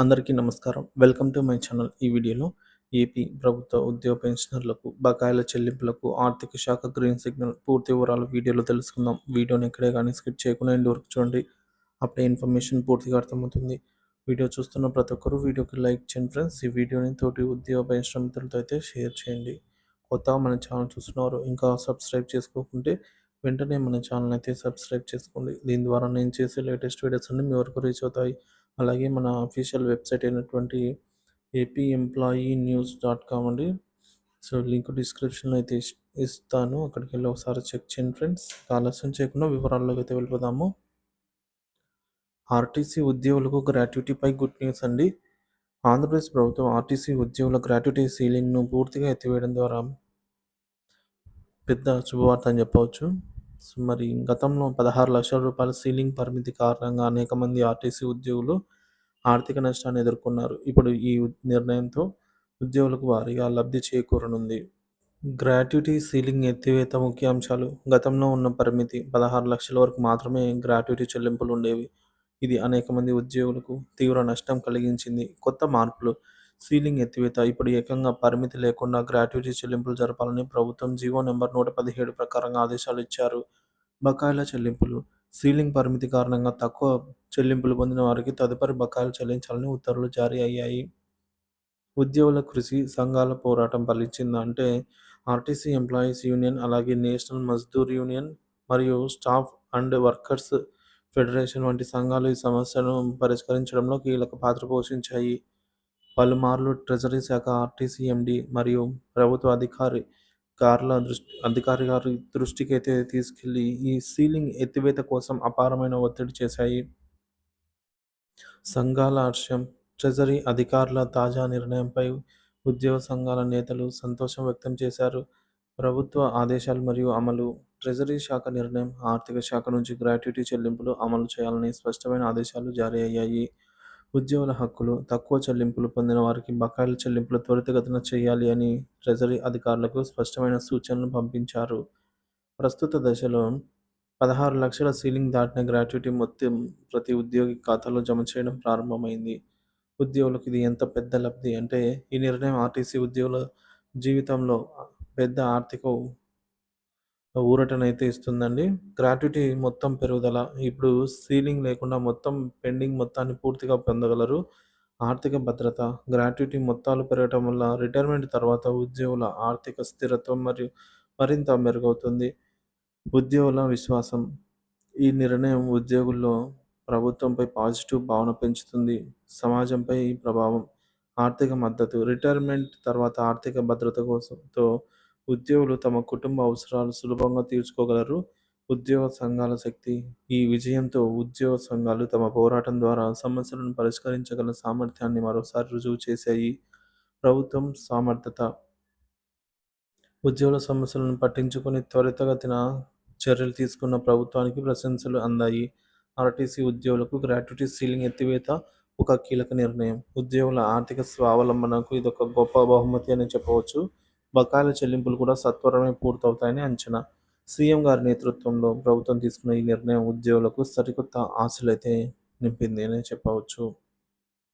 అందరికీ నమస్కారం. Welcome to my channel. ఈ వీడియోలో ఏపీ ప్రభుత్వ ఉద్యోగ పెన్షనర్లకు బకాయిల చెల్లింపులకు ఆర్థిక శాఖ గ్రీన్ సిగ్నల్ పూర్తి వివరాలు వీడియోలో తెలుసుకుందాం. వీడియోని ఎక్కడే కానీ స్కిప్ చేయకుండా ఎండ్ వరకు చూడండి. అప్పుడే ఇన్ఫర్మేషన్ పూర్తిగా అర్థమవుతుంది. వీడియో చూస్తున్న ప్రతి ఒక్కరూ వీడియోకి లైక్ చేయండి ఫ్రెండ్స్. ఈ వీడియోని తోటి ఉద్యోగ పెన్షన్ మిత్రులతో అయితే షేర్ చేయండి. కొత్త మన ఛానల్ చూస్తున్నారు ఇంకా సబ్స్క్రైబ్ చేసుకోకుంటే వెంటనే మన ఛానల్ అయితే సబ్స్క్రైబ్ చేసుకోండి. దీని ద్వారా నేను చేసే లేటెస్ట్ వీడియోస్ అన్ని మీ వరకు రీచ్ అవుతాయి. అలాగే మన అఫీషియల్ వెబ్సైట్ అయినటువంటి AP employee news dot com అండి. సో లింక్ డిస్క్రిప్షన్లో అయితే ఇస్తాను. అక్కడికి వెళ్ళి ఒకసారి చెక్ చేయండి ఫ్రెండ్స్ ఆలస్యం చేయకుండా వివరాల్లోకి అయితే వెళ్ళిపోదాము. ఆర్టీసీ ఉద్యోగులకు గ్రాట్యుటీపై గుడ్ న్యూస్ అండి. ఆంధ్రప్రదేశ్ ప్రభుత్వం ఆర్టీసీ ఉద్యోగుల గ్రాట్యుటీ సీలింగ్ను పూర్తిగా ఎత్తివేయడం ద్వారా పెద్ద శుభవార్త అని చెప్పవచ్చు. మరి గతంలో పదహారు లక్షల రూపాయల సీలింగ్ పరిమితి కారణంగా అనేక మంది ఆర్టీసీ ఉద్యోగులు ఆర్థిక నష్టాన్ని ఎదుర్కొన్నారు. ఇప్పుడు ఈ నిర్ణయంతో ఉద్యోగులకు భారీగా లబ్ధి చేకూరనుంది. గ్రాట్యుటీ సీలింగ్ ఎత్తివేత ముఖ్య అంశాలు గతంలో ఉన్న పరిమితి పదహారు లక్షల వరకు మాత్రమే గ్రాట్యుటీ చెల్లింపులు ఉండేవి. ఇది అనేక మంది ఉద్యోగులకు తీవ్ర నష్టం కలిగించింది. కొత్త మార్పులు. సీలింగ్ ఎత్తివేత ఇప్పుడు ఏకంగా పరిమితి లేకుండా గ్రాట్యుటీ చెల్లింపులు జరపాలని ప్రభుత్వం జీవో నెంబర్ నూట పదిహేడు ప్రకారంగా ఆదేశాలు ఇచ్చారు. బకాయిల చెల్లింపులు. సీలింగ్ పరిమితి కారణంగా తక్కువ చెల్లింపులు పొందిన వారికి తదుపరి బకాయిలు చెల్లించాలని ఉత్తర్వులు జారీ అయ్యాయి. ఉద్యోగుల కృషి సంఘాల పోరాటం ఫలించింది అంటే ఆర్టీసీ ఎంప్లాయీస్ యూనియన్ అలాగే నేషనల్ మజ్దూర్ యూనియన్ మరియు స్టాఫ్ అండ్ వర్కర్స్ ఫెడరేషన్ వంటి సంఘాలు ఈ సమస్యను పరిష్కరించడంలో కీలక పాత్ర పోషించాయి. పలుమార్లు ట్రెజరీ శాఖ ఆర్టీసీ ఎండి మరియు ప్రభుత్వ అధికారి కార్ల దృష్టి అధికారి గారి దృష్టికి అయితే తీసుకెళ్ళి ఈ సీలింగ్ ఎత్తివేత కోసం అపారమైన ఒత్తిడి చేశాయి. సంఘాల హర్షం ట్రెజరీ అధికారుల తాజా నిర్ణయంపై ఉద్యోగ సంఘాల నేతలు సంతోషం వ్యక్తం చేశారు. ప్రభుత్వ ఆదేశాలు మరియు అమలు ట్రెజరీ శాఖ నిర్ణయం ఆర్థిక శాఖ నుంచి గ్రాట్యుటీ చెల్లింపులు అమలు చేయాలని స్పష్టమైన ఆదేశాలు జారీ అయ్యాయి. ఉద్యోగుల హక్కులు తక్కువ చెల్లింపులు పొందిన వారికి బకాయిల చెల్లింపులు త్వరితగతిన చేయాలి అని ట్రెజరీ అధికారులకు స్పష్టమైన సూచనలు పంపించారు. ప్రస్తుత దశలో పదహారు లక్షల సీలింగ్ దాటిన గ్రాట్యుటీ మొత్తం ప్రతి ఉద్యోగి ఖాతాలో జమ చేయడం ప్రారంభమైంది. ఉద్యోగులకు ఇది ఎంత పెద్ద లబ్ధి అంటే ఈ నిర్ణయం ఆర్టీసీ ఉద్యోగుల జీవితంలో పెద్ద ఆర్థిక ఊరటనైతే ఇస్తుందండి. గ్రాట్యుటీ మొత్తం పెరుగుదల. ఇప్పుడు సీలింగ్ లేకుండా మొత్తం పెండింగ్ మొత్తాన్ని పూర్తిగా పొందగలరు. ఆర్థిక భద్రత గ్రాట్యుటీ మొత్తాలు పెరగటం వల్ల రిటైర్మెంట్ తర్వాత ఉద్యోగుల ఆర్థిక స్థిరత్వం మరియు మరింత మెరుగవుతుంది. ఉద్యోగుల విశ్వాసం. ఈ నిర్ణయం ఉద్యోగుల్లో ప్రభుత్వంపై పాజిటివ్ భావన పెంచుతుంది. సమాజంపై ప్రభావం ఆర్థిక మద్దతు రిటైర్మెంట్ తర్వాత ఆర్థిక భద్రత కోసంతో ఉద్యోగులు తమ కుటుంబ అవసరాలు సులభంగా తీర్చుకోగలరు. ఉద్యోగ సంఘాల శక్తి. ఈ విజయంతో ఉద్యోగ సంఘాలు తమ పోరాటం ద్వారా సమస్యలను పరిష్కరించగల సామర్థ్యాన్ని మరోసారి రుజువు చేశాయి. ప్రభుత్వం సామర్థ్యత ఉద్యోగుల సమస్యలను పట్టించుకొని త్వరితగతిన చర్యలు తీసుకున్న ప్రభుత్వానికి ప్రశంసలు అందాయి. ఆర్టీసీ ఉద్యోగులకు గ్రాట్యుటీ సీలింగ్ ఎత్తివేత ఒక కీలక నిర్ణయం. ఉద్యోగుల ఆర్థిక స్వావలంబనకు ఇది ఒక గొప్ప బహుమతి అని చెప్పవచ్చు. బకాయిల చెల్లింపులు కూడా సత్వరమే పూర్తవుతాయని అంచనా. సీఎం గారి నేతృత్వంలో ప్రభుత్వం తీసుకున్న ఈ నిర్ణయం ఉద్యోగులకు సరికొత్త ఆశలైతే నింపింది అని చెప్పవచ్చు.